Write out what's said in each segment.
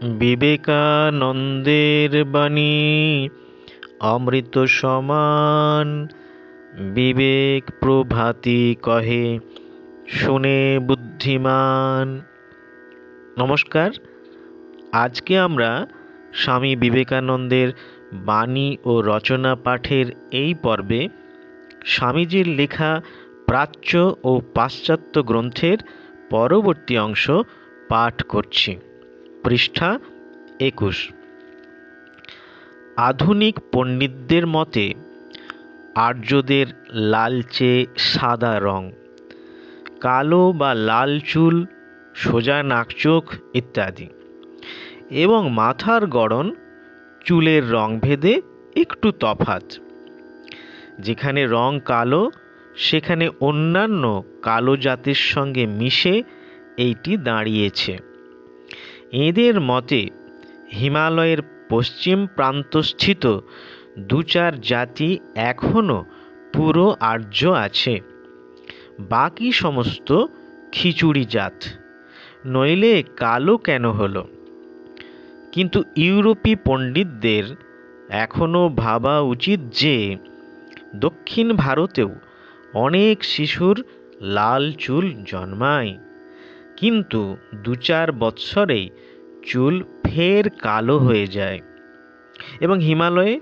বিবেকানন্দের বাণী, অমৃত সমান, বিবেক প্রভাতি কহে, শুনে বুদ্ধিমান। নমস্কার, আজকে আমরা স্বামী বিবেকানন্দের বাণী ও রচনা পাঠের এই পর্বে স্বামীজির লেখা প্রাচ্য ও পাশ্চাত্য গ্রন্থের পরবর্তী অংশ পাঠ করছি। পৃষ্ঠা একুশ। আধুনিক পণ্ডিতদের মতে, আর্যদের লালচে সাদা রং, কালো বা লাল চুল, সোজা নাকচোখ ইত্যাদি এবং মাথার গড়ন চুলের রং ভেদে একটু তফাত যেখানে রং কালো, সেখানে অন্যান্য কালো জাতের সঙ্গে মিশে এইটি দাঁড়িয়েছে। এদের মতে, হিমালয়ের পশ্চিম প্রান্তস্থিত দু চার জাতি এখনও পুরো আর্য আছে। বাকি সমস্ত খিচুড়ি জাত। নইলে কালো কেন হলো? কিন্তু ইউরোপী পণ্ডিতদের এখনও ভাবা উচিত যে, দক্ষিণ ভারতেও অনেক শিশুর লাল চুল জন্মায়। কিন্তু দু চার বৎসরেই চুল ফের কালো হয়ে যায়। এবং হিমালয়ে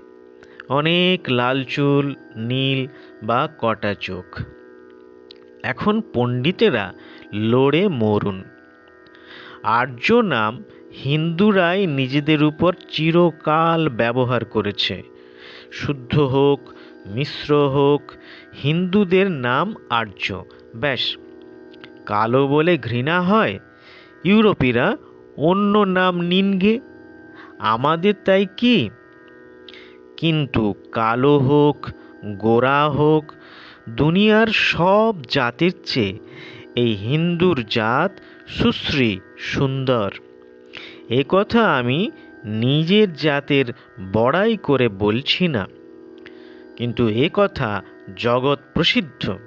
অনেক লাল চুল, নীল বা কটা চোখ। এখন পণ্ডিতেরা লড়ে মরুন। আর্য নাম হিন্দুরাই নিজেদের উপর চিরকাল ব্যবহার করেছে। শুদ্ধ হোক, মিশ্র হোক, হিন্দুদের নাম আর্য। ব্যাস, কালো বলে ঘৃণা হয়, ইউরোপীরা অন্য নাম নিনগে। আমাদের তাই কি? কিন্তু কালো হোক, গোরা হোক, দুনিয়ার সব জাতের চেয়ে এই হিন্দুর জাত সুশ্রী, সুন্দর। এ কথা আমি নিজের জাতের বড়াই করে বলছি না। কিন্তু এ কথা জগৎ প্রসিদ্ধ।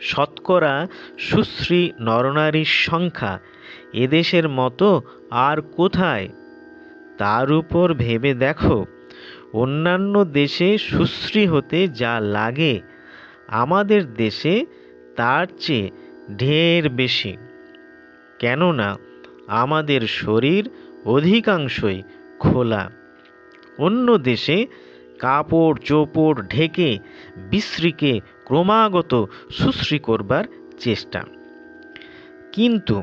শতকরা সুশ্রী নরনারীর সংখ্যা এদেশের মতো আর কোথায়? তার উপর ভেবে দেখো। অন্যান্য দেশে সুশ্রী হতে যা লাগে, আমাদের দেশে তার চেয়ে ঢের বেশি। কেননা আমাদের শরীর অধিকাংশই খোলা। অন্য দেশে কাপড় চোপড় ঢেকে, বিশ্রীকে ক্রমাগত সুশ্রী করবার চেষ্টা। কিন্তু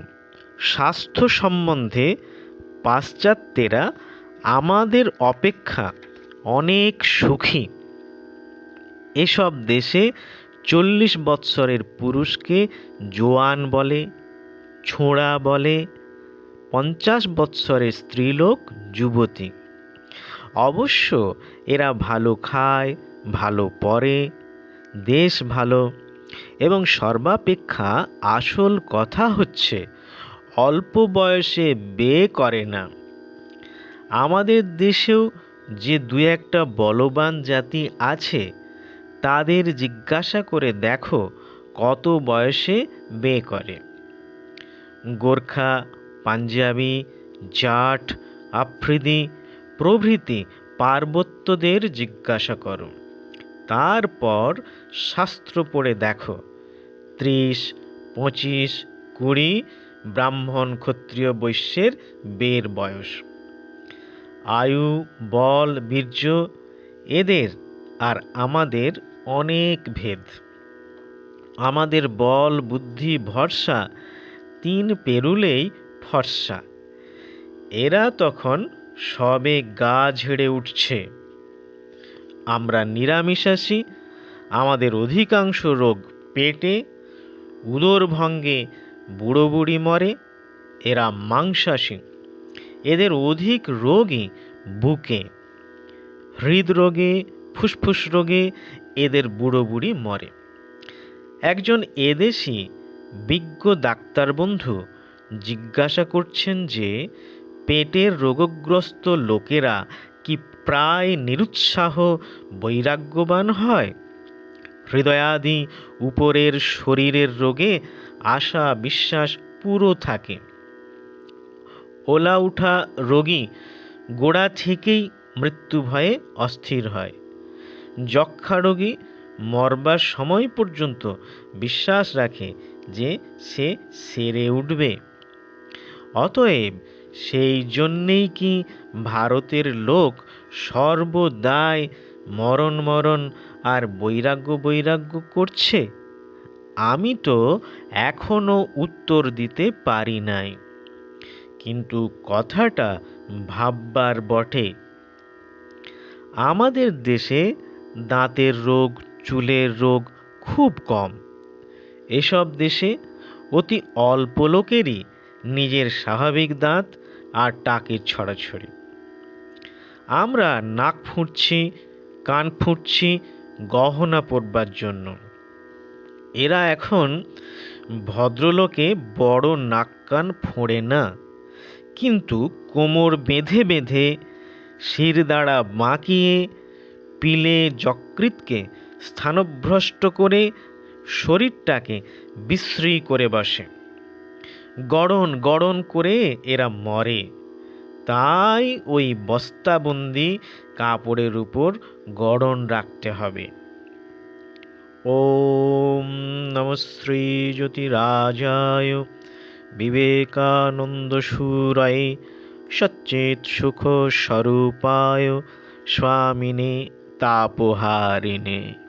স্বাস্থ্য সম্বন্ধে পাশ্চাত্যেরা আমাদের অপেক্ষা অনেক সুখী। এসব দেশে চল্লিশ বৎসরের পুরুষকে জোয়ান বলে, ছোঁড়া বলে, পঞ্চাশ বৎসরের স্ত্রীলোক যুবতী। অবশ্য এরা ভালো খায়, ভালো পরে দেশ ভালো। এবং সর্বাপেক্ষা আসল কথা হচ্ছে, অল্প বয়সে বিয়ে করে না। আমাদের দেশেও যে দু একটা বলবান জাতি আছে, তাদের জিজ্ঞাসা করে দেখো কত বয়সে বিয়ে করে। গোর্খা, পাঞ্জাবি, জাট, আফ্রিদি প্রভৃতি পার্বত্যদের জিজ্ঞাসা করো। তারপর শাস্ত্র পড়ে দেখো। ত্রিশ, পঁচিশ, কুড়ি ব্রাহ্মণ ক্ষত্রিয় বৈশ্যের বের বয়স। আয়ু, বল, বীর্য এদের আর আমাদের অনেক ভেদ। আমাদের বল, বুদ্ধি, ভরসা তিন পেরুলেই ফর্সা। এরা তখন সবে গা ঝেড়ে উঠছে। আমরা নিরামিষাসী আমাদের অধিকাংশ রোগ পেটে উদর ভঙ্গে বুড়ো বুড়ি মরে, এরা মাংসাসী এদের অধিক রোগই বুকে। হৃদরোগে, ফুসফুস রোগে এদের বুড়ো বুড়ি মরে। একজন এদেশি বিজ্ঞ ডাক্তার বন্ধু জিজ্ঞাসা করছেন যে, পেটের রোগগ্রস্ত লোকেরা কি প্রায় নিরুৎসাহ বৈরাগ্যবান হয়? হৃদয়াদি উপরের শরীরের রোগে আশা বিশ্বাস পুরো থাকে। ওলা উঠা রোগী গোড়া থেকেই মৃত্যু ভয়ে অস্থির হয়। যক্ষা রোগী মরবার সময় পর্যন্ত বিশ্বাস রাখে যে সে সেরে উঠবে। অতএব সেই জন্যেই কি ভারতের লোক সর্বদাই মরণ মরণ আর বৈরাগ্য বৈরাগ্য করছে? আমি তো এখনও উত্তর দিতে পারি নাই। কিন্তু কথাটা ভাববার বটে। আমাদের দেশে দাঁতের রোগ, চুলের রোগ খুব কম। এসব দেশে অতি অল্প লোকেরই নিজের স্বাভাবিক দাঁত আর টাকের ছড়াছড়ি। আমরা নাক ফুঁড়ছি কান ফুঁড়ছি গহনা পরবার জন্য। এরা এখন ভদ্রলোকে বড় নাক কান ফোঁড়ে না, কিন্তু কোমর বেঁধে বেঁধে শিরদাঁড়া বাঁকিয়ে পিলে যকৃতকে স্থানভ্রষ্ট করে শরীরটাকে বিশ্রী করে বসে। গড়ন গড়ন করে এরা মরে। তাই ওই বস্তাবন্দি কাপড়ের উপর গড়ন রাখতে হবে। ওম নম শ্রী জ্যোতিরাজায় বিবেকানন্দ সুরায় সচ্চেত সুখ স্বরূপায় স্বামিনে তাপহারিণে।